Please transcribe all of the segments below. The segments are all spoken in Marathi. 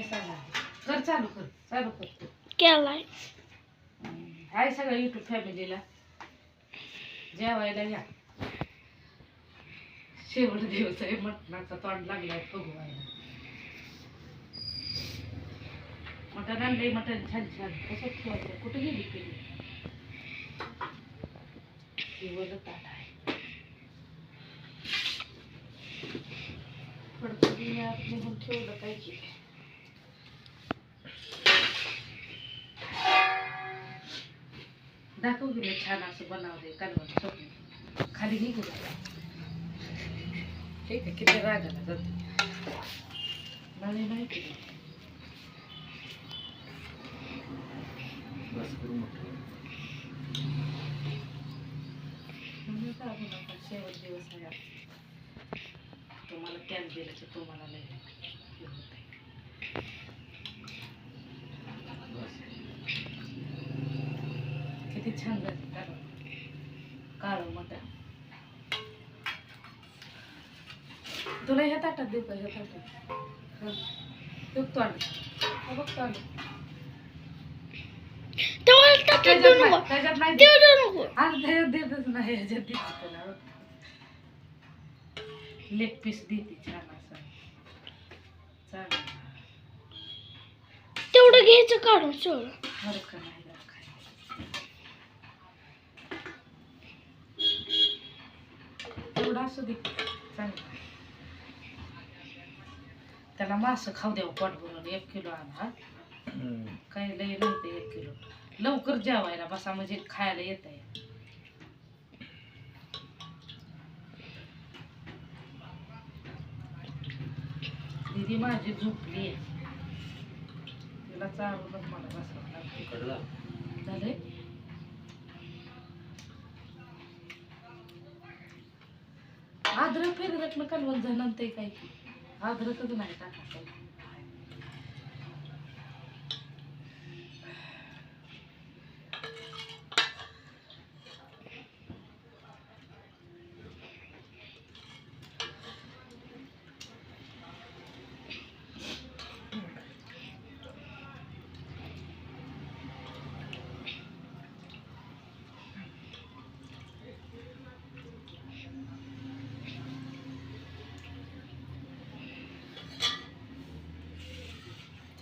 कर चालू कर चालू कर. केलाय. सगळं युट्यूब फॅमिलीला. जेवायला या. शेवट दिवस आहे मटणाचा तोंड लागलाय फुगवायला मटण आणलंय मटण छान छान. कसं ठेवायचं? कुठे गेली केली केवळ ताट आहे. निघून ठेवलं पाहिजे. दाखव गेलं छान असं बनवलंय कालवण स्वप्न खाली निघू ठीक आहे किती रागाला जाते. नाही नाही आपण आता शेवट दिवस आहे. तुम्हाला कॅन दिलं तुम्हाला लय हे होतंय. किती छान काढ काळं मटण तुला ह्या ताटात देऊ का ह्या ताटात. देऊ का तोंड बघ तोंड तेवढं ताटात त्याच्यात देऊ नाही नको. त्याच्यात नाही देऊ देऊ नको. अर्ध्या देतच नाही ह्याच्यात देते लेग पीस देते छान असं. चालेल. तेवढं घ्यायचं काढून सगळं हरकत नाही जरा खायला. तेवढं असू दे चांगलं त्याला मासं खाऊ द्यावं पोट भरून एक किलो आणा. काही लई नव्हते एक किलो. लवकर जेवायला बसा म्हणजे खायला येत आहे. दीदी माझी झोपली आहे. तिला चालूनच मला बसावं लागतं झाले अद्रक फिरकनं कालवण झालं ते काही की अद्रकच नाही टाकायचं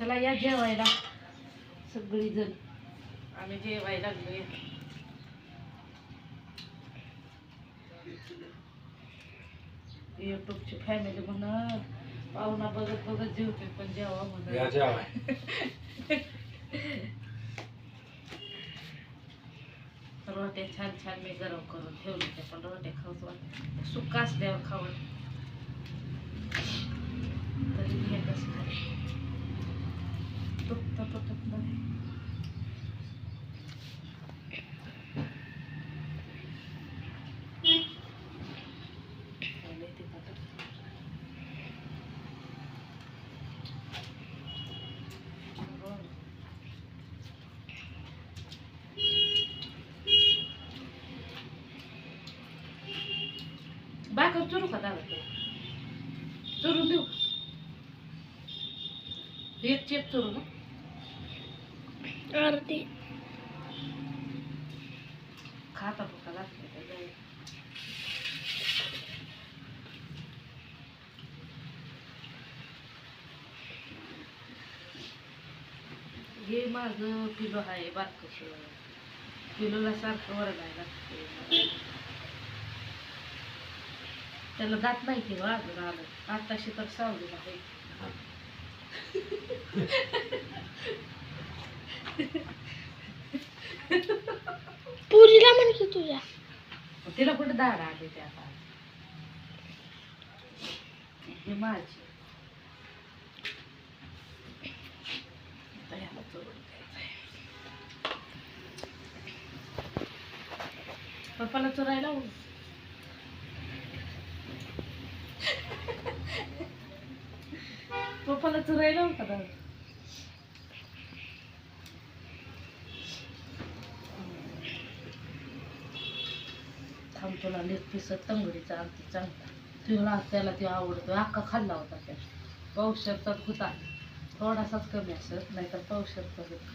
चला या जेवायला. सगळी जण आम्ही जेवायला लागलोय. युट्यूबची फॅमिली म्हणून पाहुणा बघत बघत जेवते पण जेवा म्हणून रोट्या छान छान मी गरम करून ठेवले ते पण रोट्या खाऊच वाटत सुक्का असल्यावर खावं तरी मी एकच खाते तुटता तुटत नाही लय तिखट आहे. बरं. भाकर चुरू का दादा चुरून देऊ? एक चेप चुरू ना? अर्धी. खाता फुका लागते हे माझं पिलो आहे बारकस पिलोला सारखं वरडायला लागते. त्याला दात नाही की अजून आलं. आताशी तर सावलीला आहे पुरीला म्हण की तुझ्या. तिला कुठे दाड आले ते आता? हे माझी. पप्पाला चोरायला पप्पाला चोरायला हो का दादा थांब तुला लेग पीस तंगडीचा आमची चांगला. तुला त्याला ते आवडतो अख्खा खाल्ला होता त्या पावसाचा होता थोडासाच कमी असत नाहीतर पावशर होता